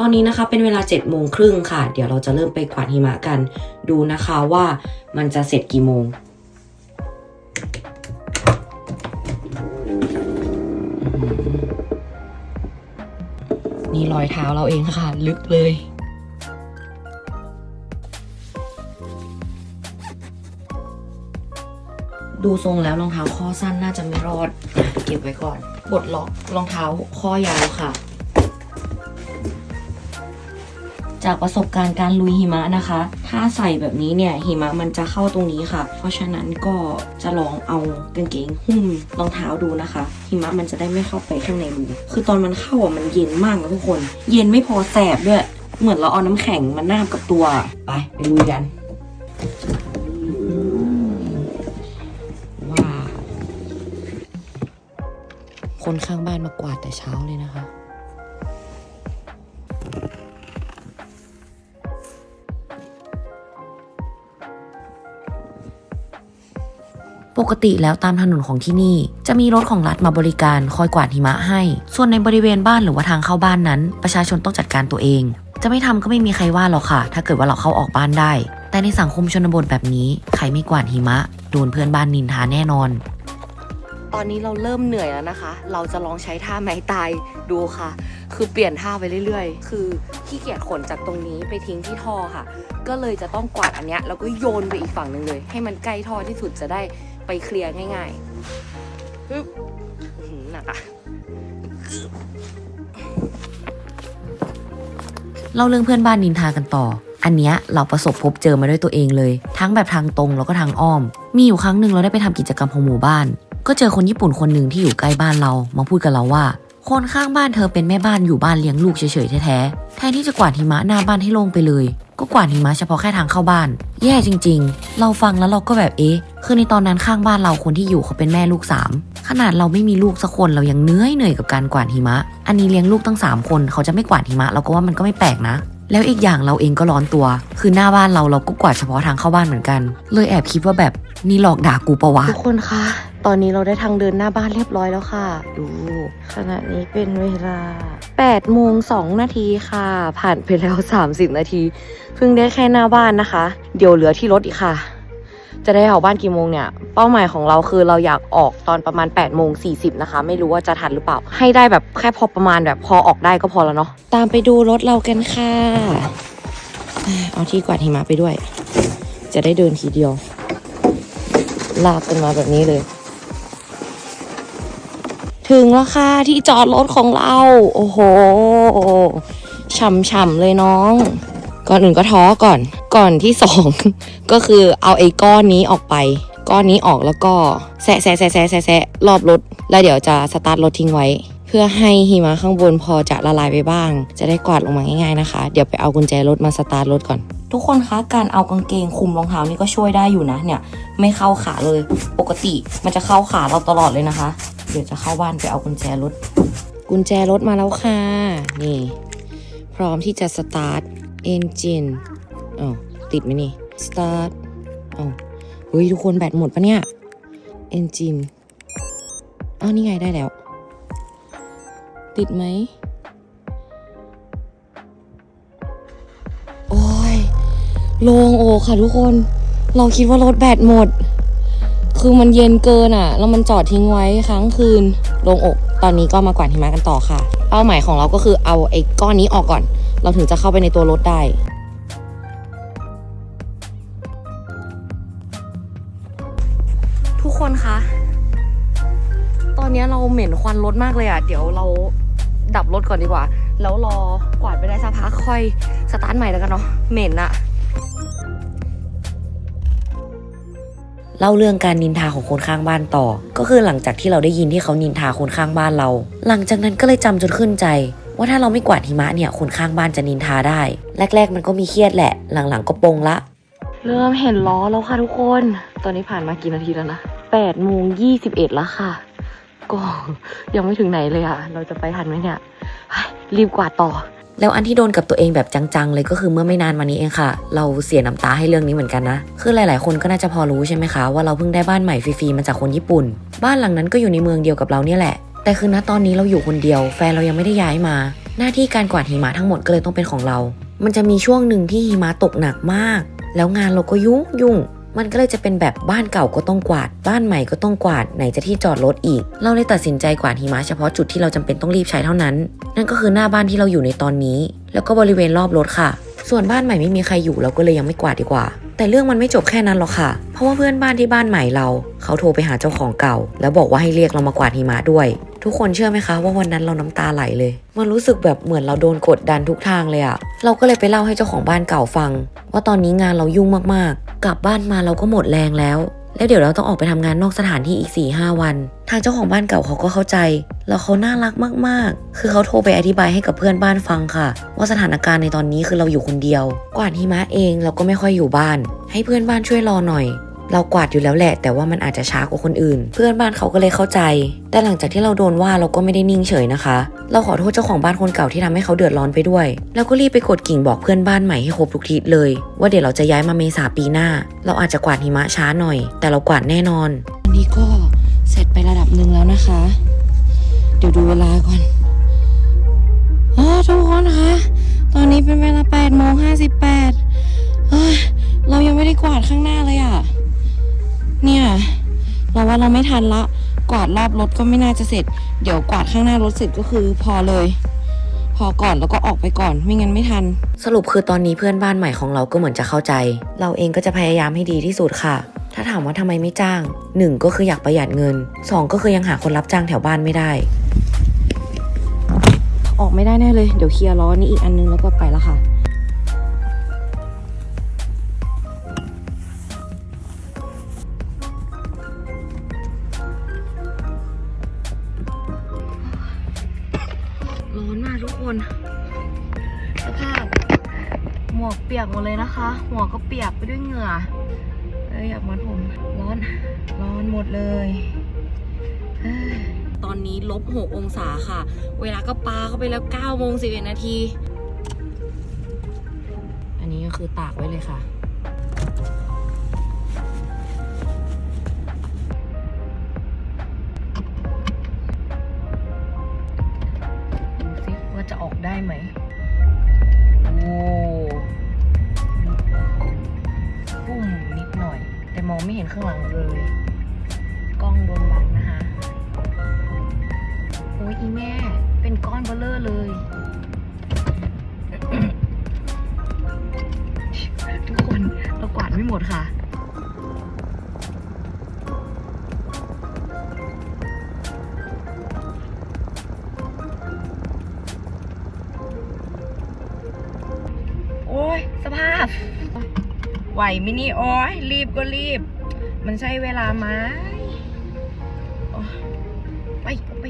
ตอนนี้นะคะเป็นเวลา7จ็ดโมงครึ่งค่ะ เดี๋ยวเราจะเริ่มไปกวาดหิมะกัน ดูนะคะว่ามันจะเสร็จกี่โมง นี่รอยเท้าเราเองค่ะ ลึกเลยดูทรงแล้วรองเท้าข้อสั้นน่าจะไม่รอด เก็บไว้ก่อนปลดล็อกรองเท้าข้อยาวค่ะ จากประสบการณ์การลุยหิมะนะคะ ถ้าใส่แบบนี้เนี่ยหิมะมันจะเข้าตรงนี้ค่ะ เพราะฉะนั้นก็จะลองเอากางเกงหุ้มรองเท้าดูนะคะ หิมะมันจะได้ไม่เข้าไปข้างในรูคือตอนมันเข้าอะมันเย็นมากนะทุกคน เย็นไม่พอแสบด้วย เหมือนเราเอาน้ำแข็งมานาบกับตัว ไปไปลุยกันว้าคนข้างบ้านมากวาดแต่เช้าเลยนะคะ ปกติแล้วตามถนนของที่นี่ จะมีรถของรัฐมาบริการคอยกวาดหิมะให้ ส่วนในบริเวณบ้านหรือว่าทางเข้าบ้านนั้น ประชาชนต้องจัดการตัวเอง จะไม่ทำก็ไม่มีใครว่าหรอกค่ะ ถ้าเกิดว่าเราเข้าออกบ้านได้ แต่ในสังคมชนบทแบบนี้ใครไม่กวาดหิมะโดนเพื่อนบ้านนินทาแน่นอน ตอนนี้เราเริ่มเหนื่อยแล้วนะคะ เราจะลองใช้ท่าไม้ตายดูค่ะ คือเปลี่ยนท่าไปเรื่อยๆ คือขี้เกียจขนจากตรงนี้ไปทิ้งที่ท่อค่ะ ก็เลยจะต้องกวาดอันเนี้ยแล้วก็โยนไปอีกฝั่งหนึ่งเลย ให้มันใกล้ท่อที่สุดจะได้ ไปเคลียร์ง่ายๆฮึบหนักอะเล่าเรื่องเพื่อนบ้านนินทากันต่อ อันเนี้ยเราประสบพบเจอมาด้วยตัวเองเลย ทั้งแบบทางตรงแล้วก็ทางอ้อม มีอยู่ครั้งหนึ่งเราได้ไปทำกิจกรรมของหมู่บ้าน ก็เจอคนญี่ปุ่นคนหนึ่งที่อยู่ใกล้บ้านเรา มาพูดกับเราว่า คนข้างบ้านเธอเป็นแม่บ้านอยู่บ้านเลี้ยงลูกเฉยๆแท้ๆ แทนที่จะกวาดหิมะหน้าบ้านให้โล่งไปเลย ก็กวาดหิมะเฉพาะแค่ทางเข้าบ้าน แย่จริง ๆ เราฟังแล้วเราก็แบบเอ๊ะ คือในตอนนั้นข้างบ้านเราคนที่อยู่เขาเป็นแม่ลูกสามขนาดเราไม่มีลูกสักคนเรายังเหนื่อยเหนื่อยกับการกวาดหิมะ อันนี้เลี้ยงลูกตั้งสามคนเขาจะไม่กวาดหิมะเราก็ว่ามันก็ไม่แปลกนะ แล้วอีกอย่างเราเองก็ร้อนตัว คือหน้าบ้านเราเราก็กวาดเฉพาะทางเข้าบ้านเหมือนกัน เลยแอบคิดว่าแบบนี่หลอกด่ากูปะวะทุกคนคะ ตอนนี้เราได้ทางเดินหน้าบ้านเรียบร้อยแล้วค่ะ ดู ขณะนี้เป็นเวลา8โมง2นาทีค่ะ ผ่านไปแล้ว 30 นาที เพิ่งได้แค่หน้าบ้านนะคะ เดี๋ยวเหลือที่รถอีกค่ะ จะได้ออกบ้านกี่โมงเนี่ย เป้าหมายของเราคือเราอยากออกตอนประมาณ8โมง40นะคะ ไม่รู้ว่าจะทันหรือเปล่า ให้ได้แบบแค่พอประมาณแบบพอออกได้ก็พอแล้วเนาะตามไปดูรถเรากันค่ะ เอาที่กวาดหิมะไปด้วย จะได้เดินทีเดียว ลากกันมาแบบนี้เลย ถึงแล้วค่ะที่จอดรถของเรา โอ้โหช่ำๆเลยน้อง ก่อนอื่นก็ท้อก่อน ก่อนที่สองก็คือเอาไอ้ก้อนนี้ออกไป ก้อนนี้ออกแล้วก็แซะแซะแซะแซะแซะแซะรอบรถ แล้วเดี๋ยวจะสตาร์ทรถทิ้งไว้ เพื่อให้หิมะข้างบนพอจะละลายไปบ้าง จะได้กวาดลงมาง่ายๆนะคะ เดี๋ยวไปเอากุญแจรถมาสตาร์ทรถก่อน ทุกคนคะการเอากางเกงคลุมรองเท้านี่ก็ช่วยได้อยู่นะเนี่ย ไม่เข้าขาเลย ปกติมันจะเข้าขาเราตลอดเลยนะคะ เดี๋ยวจะเข้าบ้านไปเอากุญแจรถกุญแจรถมาแล้วค่ะ นี่ พร้อมที่จะสตาร์ทเอนจิน อ๋อติดไหมนี่สตาร์ทอ๋อเฮ้ย ทุกคนแบตหมดปะเนี่ยเอนจินอ้าว นี่ไงได้แล้ว ติดไหม โอ้ยโลงโอกค่ะทุกคน เราคิดว่ารถแบตหมด คือมันเย็นเกินอะ แล้วมันจอดทิ้งไว้ค้างคืนลงอก ตอนนี้ก็มากวาดหิมะกันต่อค่ะ เป้าหมายของเราก็คือเอาไอ้ก้อนนี้ออกก่อน เราถึงจะเข้าไปในตัวรถได้ วันรถมากเลยอะ เดี๋ยวเราดับรถก่อนดีกว่า แล้วรอกวาดไปได้สักพักค่อยสตาร์ทใหม่แล้วกันเนาะ เหม็นอะเล่าเรื่องการนินทาของคนข้างบ้านต่อ ก็คือหลังจากที่เราได้ยินที่เขานินทาคนข้างบ้านเรา หลังจากนั้นก็เลยจำจนขึ้นใจ ว่าถ้าเราไม่กวาดหิมะเนี่ยคนข้างบ้านจะนินทาได้ แรก ๆ มันก็มีเครียดแหละ หลังๆก็ปลงละ เริ่มเห็นล้อแล้วค่ะทุกคน ตอนนี้ผ่านมากี่นาทีแล้วนะ8โมง21แล้วค่ะ ก็ยังไม่ถึงไหนเลยอะเราจะไปทันไหมเนี่ยรีบกวาดต่อ แล้วอันที่โดนกับตัวเองแบบจังๆ เลยก็คือเมื่อไม่นานมานี้เองค่ะ เราเสียน้ำตาให้เรื่องนี้เหมือนกันนะ คือหลายๆ คนก็น่าจะพอรู้ใช่ไหมคะว่าเราเพิ่งได้บ้านใหม่ฟรีๆมาจากคนญี่ปุ่น บ้านหลังนั้นก็อยู่ในเมืองเดียวกับเราเนี่ยแหละ แต่คือณตอนนี้เราอยู่คนเดียว แฟนเรายังไม่ได้ย้ายมา หน้าที่การกวาดหิมะทั้งหมดก็เลยต้องเป็นของเรา มันจะมีช่วงหนึ่งที่หิมะตกหนักมาก แล้วงานเราก็ยุ่งยุ่ง มันก็เลยจะเป็นแบบบ้านเก่าก็ต้องกวาด บ้านใหม่ก็ต้องกวาดไหนจะที่จอดรถอีก เราเลยตัดสินใจกวาดหิมะเฉพาะจุดที่เราจำเป็นต้องรีบใช้เท่านั้น นั่นก็คือหน้าบ้านที่เราอยู่ในตอนนี้ แล้วก็บริเวณรอบรถค่ะ ส่วนบ้านใหม่ไม่มีใครอยู่เราก็เลยยังไม่กวาดดีกว่า แต่เรื่องมันไม่จบแค่นั้นหรอกค่ะ เพราะว่าเพื่อนบ้านที่บ้านใหม่เรา เขาโทรไปหาเจ้าของเก่า แล้วบอกว่าให้เรียกเรามากวาดหิมะด้วย ทุกคนเชื่อไหมคะว่าวันนั้นเราน้ำตาไหลเลย มันรู้สึกแบบเหมือนเราโดนกดดันทุกทางเลยอะเราก็เลยไปเล่าให้เจ้าของบ้านเก่าฟัง ว่าตอนนี้งานเรายุ่งมากๆ กลับบ้านมาเราก็หมดแรงแล้ว แล้วเดี๋ยวเราต้องออกไปทำงานนอกสถานที่อีก4ี่ห้าวัน ทางเจ้าของบ้านเก่าเขาก็เข้าใจ แล้วเขาน่ารักมากๆ คือเขาโทรไปอธิบายให้กับเพื่อนบ้านฟังค่ะ ว่าสถานการณ์ในตอนนี้คือเราอยู่คนเดียว กวาดหิมะเองเราก็ไม่ค่อยอยู่บ้าน ให้เพื่อนบ้านช่วยรอหน่อย เรากวาดอยู่แล้วแหละ แต่ว่ามันอาจจะช้ากว่าคนอื่น เพื่อนบ้านเขาก็เลยเข้าใจ แต่หลังจากที่เราโดนว่าเราก็ไม่ได้นิ่งเฉยนะคะ เราขอโทษเจ้าของบ้านคนเก่าที่ทำให้เขาเดือดร้อนไปด้วย แล้วก็รีบไปกดกิ่งบอกเพื่อนบ้านใหม่ให้ครบทุกทิศเลย ว่าเดี๋ยวเราจะย้ายมาเมษาปีหน้า เราอาจจะกวาดหิมะช้าหน่อย แต่เรากวาดแน่นอนอันนี้ก็เสร็จไประดับหนึ่งแล้วนะคะ เดี๋ยวดูเวลาก่อนอ๋อทุกคนคะ ตอนนี้เป็นเวลา8โมง58เอ้ยเรายังไม่ได้กวาดข้างหน้าเลยอะ่ะ เนี่ย เราว่าเราไม่ทันละ กวาดรอบรถก็ไม่น่าจะเสร็จ เดี๋ยวกวาดข้างหน้ารถเสร็จก็คือพอเลย พอก่อนแล้วก็ออกไปก่อน ไม่งั้นไม่ทัน สรุปคือตอนนี้เพื่อนบ้านใหม่ของเราก็เหมือนจะเข้าใจ เราเองก็จะพยายามให้ดีที่สุดค่ะ ถ้าถามว่าทำไมไม่จ้าง 1 ก็คืออยากประหยัดเงิน 2 ก็คือยังหาคนรับจ้างแถวบ้านไม่ได้ ออกไม่ได้แน่เลย เดี๋ยวเคลียร์ล้อนี้อีกอันนึงแล้วก็ไปละค่ะ ปียกหมดเลยนะคะ หัวก็เปียกไปด้วยเหงื่อเลยอยากมัดผมร้อน ร้อนหมดเลยเฮ้ยตอนนี้ลบหกองศาค่ะ เวลาก็ปาเข้าไปแล้ว9โมง11นาที อันนี้ก็คือตากไว้เลยค่ะ แต่มองไม่เห็นข้างหลังเลย กล้องโดนบังนะคะ โอ้ยอีแม่ เป็นก้อนเบลเลอร์เลย ทุกคนเรากวาดไม่หมดค่ะ ไหวไมินี่โอ้ยรีบก็รีบ มันใช่เวลาไหมไปไป